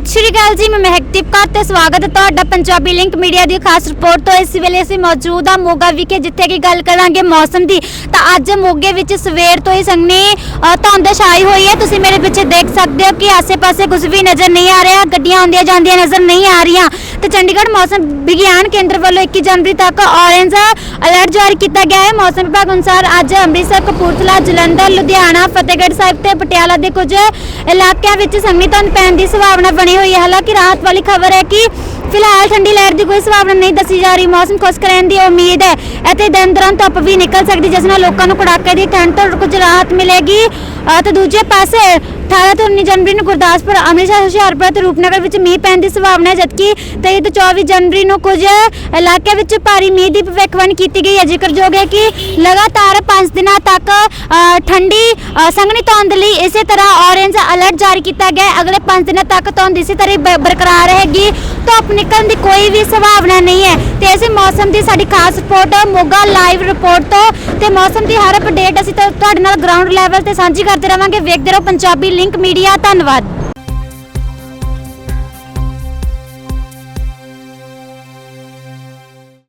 ਸਤਿ ਸ਼੍ਰੀ ਅਕਾਲ ਜੀ ਮੈਂ ਮਹਿਕਦੀਪ ਕੌਰ ਤੇ ਸਵਾਗਤ ਹੈ ਤੁਹਾਡਾ ਪੰਜਾਬੀ ਲਿੰਕ ਮੀਡੀਆ ਦੀ ਖਾਸ ਰਿਪੋਰਟ ਤੋਂ। ਇਸ ਵੇਲੇ ਅਸੀਂ ਮੌਜੂਦ ਹਾਂ ਮੋਗਾ ਵਿਖੇ ਜਿੱਥੇ ਕਿ ਗੱਲ ਕਰਾਂਗੇ ਮੌਸਮ ਦੀ। ਤਾਂ ਅੱਜ ਮੋਗੇ ਵਿੱਚ ਸਵੇਰ ਤੋਂ ਹੀ ਸੰਘਣੀ ਅ, ਧੁੰਦ ਛਾਈ ਹੋਈ ਹੈ। ਤੁਸੀਂ ਮੇਰੇ ਪਿੱਛੇ ਦੇਖ ਸਕਦੇ ਹੋ ਕਿ ਆਸੇ-ਪਾਸੇ ਕੁਝ ਵੀ ਨਜ਼ਰ ਨਹੀਂ ਆ ਰਿਹਾ। ਗੱਡੀਆਂ ਆਉਂਦੀਆਂ ਜਾਂਦੀਆਂ ਨਜ਼ਰ ਨਹੀਂ ਆ ਰਹੀਆਂ। ਤੇ ਚੰਡੀਗੜ੍ਹ ਮੌਸਮ ਵਿਗਿਆਨ ਕੇਂਦਰ ਵੱਲੋਂ 21 ਜਨਵਰੀ ਤੱਕ ਔਰੇਂਜ ਅਲਰਟ ਜਾਰੀ ਕੀਤਾ ਗਿਆ ਹੈ। ਮੌਸਮ ਵਿਭਾਗ ਅਨੁਸਾਰ ਅੱਜ ਅੰਮ੍ਰਿਤਸਰ, ਕਪੂਰਥਲਾ, ਜਲੰਧਰ, ਲੁਧਿਆਣਾ, ਫਤਿਹਗੜ੍ਹ ਸਾਹਿਬ ਤੇ ਪਟਿਆਲਾ ਦੇ ਕੁਝ ਇਲਾਕਿਆਂ ਵਿੱਚ ਸੰਘਣੀ ਧੁੰਦ ਪੈਣ ਦੀ ਸੰਭਾਵਨਾ ਬਣੀ ਹੋਈ ਹੈ। ਹਾਲਾਂਕਿ ਰਾਹਤ ਵਾਲੀ ਖਬਰ ਹੈ ਕਿ ਫਿਲਹਾਲ ਠੰਡੀ ਲਹਿਰ ਦੀ ਕੋਈ ਸੰਭਾਵਨਾ ਨਹੀਂ ਦੱਸੀ ਜਾ ਰਹੀ। ਮੌਸਮ ਖੁਸ਼ਕ ਰਹਿਣ ਦੀ ਉਮੀਦ ਹੈ। ਅਤੇ ਦਿਨ ਦੌਰਾਨ ਧੁੱਪ ਵੀ ਨਿਕਲ ਸਕਦੀ ਜਿਸ ਨਾਲ ਲੋਕਾਂ ਨੂੰ ਕੜਾਕੇ ਦੀ ਠੰਡ ਤੋਂ ਕੁਝ ਰਾਹਤ ਮਿਲੇਗੀ। ਤੇ ਦੂਜੇ ਪਾਸੇ 18 ਤੋਂ 19 ਜਨਵਰੀ ਨੂੰ ਗੁਰਦਾਸਪੁਰ ਅੰਮ੍ਰਿਤਸਰ ਹੁਸ਼ਿਆਰਪੁਰ ਅਤੇ ਰੂਪਨਗਰ ਵਿੱਚ ਮੀਂਹ ਪੈਣ ਦੀ ਸੰਭਾਵਨਾ ਹੈ ਜਦਕਿ 23 ਤੋਂ 24 ਜਨਵਰੀ ਨੂੰ ਕੁਝ ਇਲਾਕਿਆਂ ਵਿੱਚ ਭਾਰੀ ਮੀਂਹ ਦੀ ਭਵਿੱਖਬਾਣੀ ਕੀਤੀ ਗਈ ਹੈ। ਜ਼ਿਕਰਯੋਗ ਹੈ ਕਿ ਲਗਾਤਾਰ 5 ਦਿਨਾਂ ਤੱਕ ਠੰਡੀ ਅ, ਸੰਘਣੀ ਧੁੰਦ ਲਈ ਇਸੇ ਤਰ੍ਹਾਂ ਔਰੇਂਜ ਅਲਰਟ ਜਾਰੀ ਕੀਤਾ ਗਿਆ ਹੈ। ਅਗਲੇ 5 ਦਿਨਾਂ ਤੱਕ ਧੁੰਦ ਇਸੇ ਤਰ੍ਹਾਂ ਹੀ ਬਰਕਰਾਰ ਰਹੇਗੀ। ਧੁੱਪ ਨਿਕਲਣ ਦੀ ਕੋਈ ਵੀ ਸੰਭਾਵਨਾ ਨਹੀਂ ਹੈ। ਤੇ ਇਸੇ ਮੌਸਮ ਦੀ ਸਾਡੀ ਖਾਸ ਰਿਪੋਰਟ, ਮੋਗਾ ਲਾਈਵ ਰਿਪੋਰਟ ਤੋਂ। ਤੇ ਮੌਸਮ ਦੀ ਹਰ ਅਪਡੇਟ ਅਸੀਂ ਤੁਹਾਡੇ ਨਾਲ ਗਰਾਊਂਡ ਲੈਵਲ ਤੇ ਸਾਂਝੀ ਕਰਦੇ ਰਵਾਂਗੇ। ਵੇਖਦੇ ਰਹੋ ਪੰਜਾਬੀ ਲਿੰਕ ਮੀਡੀਆ ਧੰਨਵਾਦ।